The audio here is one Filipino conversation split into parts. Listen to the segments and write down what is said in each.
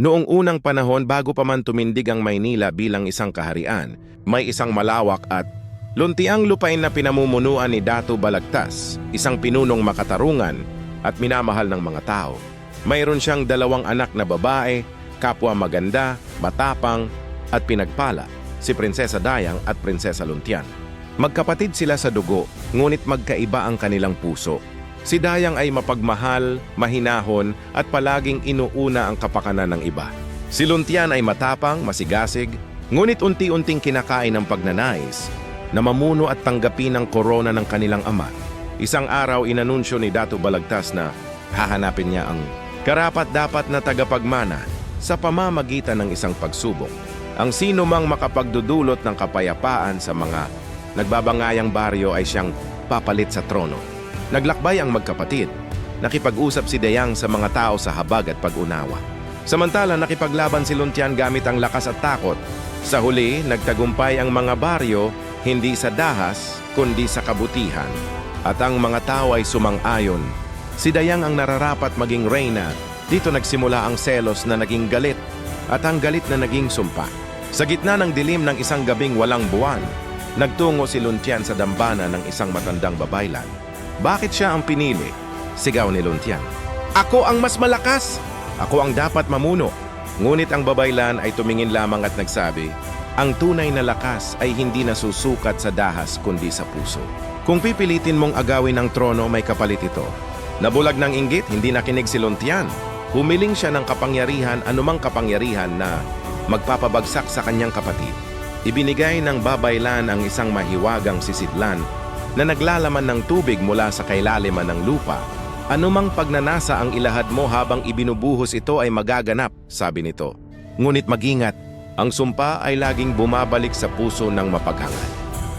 Noong unang panahon bago pa man tumindig ang Maynila bilang isang kaharian, may isang malawak at luntiang lupain na pinamumunuan ni Dato Balagtas, isang pinunong makatarungan at minamahal ng mga tao. Mayroon siyang dalawang anak na babae, kapwa maganda, matapang at pinagpala, si Prinsesa Dayang at Prinsesa Luntian. Magkapatid sila sa dugo, ngunit magkaiba ang kanilang puso. Si Dayang ay mapagmahal, mahinahon at palaging inuuna ang kapakanan ng iba. Si Luntian ay matapang, masigasig, ngunit unti-unting kinakain ng pagnanais na mamuno at tanggapin ang korona ng kanilang ama. Isang araw inanunsyo ni Dato Balagtas na hahanapin niya ang karapat-dapat na tagapagmana sa pamamagitan ng isang pagsubok. Ang sino mang makapagdudulot ng kapayapaan sa mga nagbabangayang baryo ay siyang papalit sa trono. Naglakbay ang magkapatid. Nakipag-usap si Dayang sa mga tao sa habag at pag-unawa. Samantala nakipaglaban si Luntian gamit ang lakas at takot. Sa huli, nagtagumpay ang mga baryo hindi sa dahas kundi sa kabutihan. At ang mga tao ay sumang-ayon. Si Dayang ang nararapat maging reyna. Dito nagsimula ang selos na naging galit at ang galit na naging sumpa. Sa gitna ng dilim ng isang gabing walang buwan, nagtungo si Luntian sa dambana ng isang matandang babaylan. Bakit siya ang pinili? Sigaw ni Luntian. Ako ang mas malakas! Ako ang dapat mamuno. Ngunit ang babaylan ay tumingin lamang at nagsabi, ang tunay na lakas ay hindi nasusukat sa dahas kundi sa puso. Kung pipilitin mong agawin ang trono, may kapalit ito. Nabulag ng inggit, hindi nakinig si Luntian. Humiling siya ng kapangyarihan, anumang kapangyarihan na magpapabagsak sa kanyang kapatid. Ibinigay ng babaylan ang isang mahiwagang sisidlan na naglalaman ng tubig mula sa kailaliman ng lupa. Anumang pagnanasa ang ilahad mo habang ibinubuhos ito ay magaganap, sabi nito. Ngunit magingat, ang sumpa ay laging bumabalik sa puso ng mapaghangad.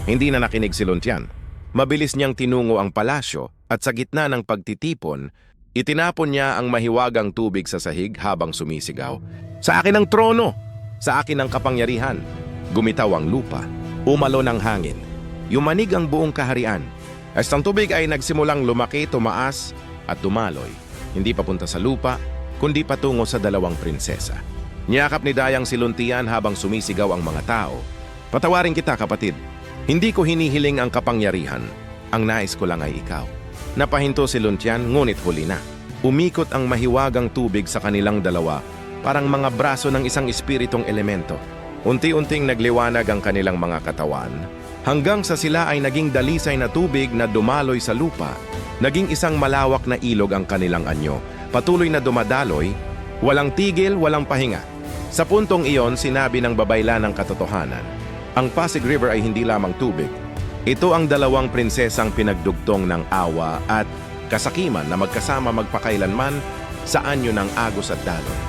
Hindi na nakinig si Luntian. Mabilis niyang tinungo ang palasyo at sa gitna ng pagtitipon, itinapon niya ang mahiwagang tubig sa sahig habang sumisigaw. Sa akin ang trono! Sa akin ang kapangyarihan! Gumitaw ang lupa. Umalo ng hangin. Yumanig ang buong kaharian. As ang tubig ay nagsimulang lumaki, tumaas at dumaloy. Hindi papunta sa lupa, kundi patungo sa dalawang prinsesa. Niyakap ni Dayang si Luntian habang sumisigaw ang mga tao. Patawarin kita kapatid. Hindi ko hinihiling ang kapangyarihan. Ang nais ko lang ay ikaw. Napahinto si Luntian ngunit huli na. Umikot ang mahiwagang tubig sa kanilang dalawa parang mga braso ng isang espiritong elemento. Unti-unting nagliwanag ang kanilang mga katawan hanggang sa sila ay naging dalisay na tubig na dumaloy sa lupa. Naging isang malawak na ilog ang kanilang anyo. Patuloy na dumadaloy, walang tigil, walang pahinga. Sa puntong iyon, sinabi ng babayla ng katotohanan, ang Pasig River ay hindi lamang tubig. Ito ang dalawang prinsesang pinagdugtong ng awa at kasakiman na magkasama magpakailanman sa anyo ng Agos at Dalon.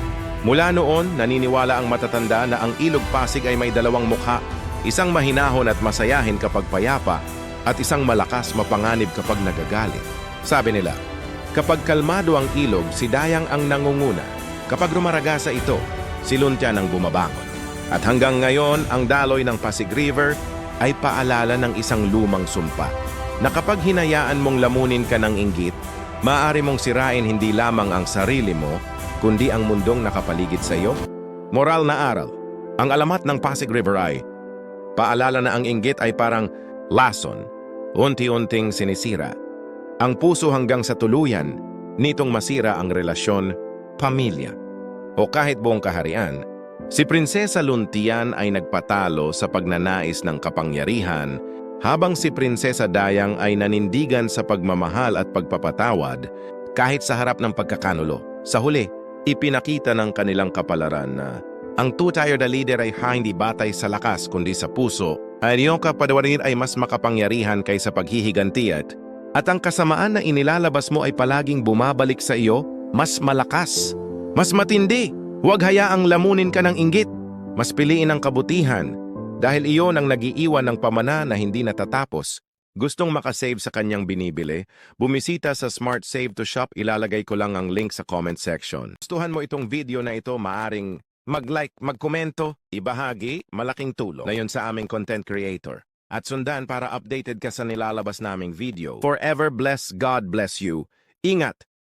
Mula noon, naniniwala ang matatanda na ang ilog Pasig ay may dalawang mukha, isang mahinahon at masayahin kapag payapa at isang malakas mapanganib kapag nagagalit. Sabi nila, kapag kalmado ang ilog, si Dayang ang nangunguna. Kapag rumaragasa ito, si Luntian ang bumabangon. At hanggang ngayon, ang daloy ng Pasig River ay paalala ng isang lumang sumpa na kapag hinayaan mong lamunin ka ng inggit, maaari mong sirain hindi lamang ang sarili mo, kundi ang mundong nakapaligid sa iyo? Moral na aral. Ang alamat ng Pasig River ay, paalala na ang inggit ay parang lason, unti-unting sinisira. Ang puso hanggang sa tuluyan, nitong masira ang relasyon, pamilya, o kahit buong kaharian, si Prinsesa Luntian ay nagpatalo sa pagnanais ng kapangyarihan habang si Prinsesa Dayang ay nanindigan sa pagmamahal at pagpapatawad kahit sa harap ng pagkakanulo. Sa huli, ipinakita ng kanilang kapalaran na ang two-tired na leader ay hindi batay sa lakas kundi sa puso ay iyong kapadawarin ay mas makapangyarihan kaysa paghihiganti at at ang kasamaan na inilalabas mo ay palaging bumabalik sa iyo, mas malakas, mas matindi. Huwag hayaang lamunin ka ng inggit. Mas piliin ang kabutihan dahil iyon ang nagiiwan ng pamana na hindi natatapos. Gustong makasave sa kanyang binibili? Bumisita sa Smart Save to Shop, ilalagay ko lang ang link sa comment section. Gustuhan mo itong video na ito, maaring mag-like, magkomento, ibahagi, malaking tulong na yun sa aming content creator. At sundan para updated ka sa nilalabas naming video. Forever bless, God bless you. Ingat!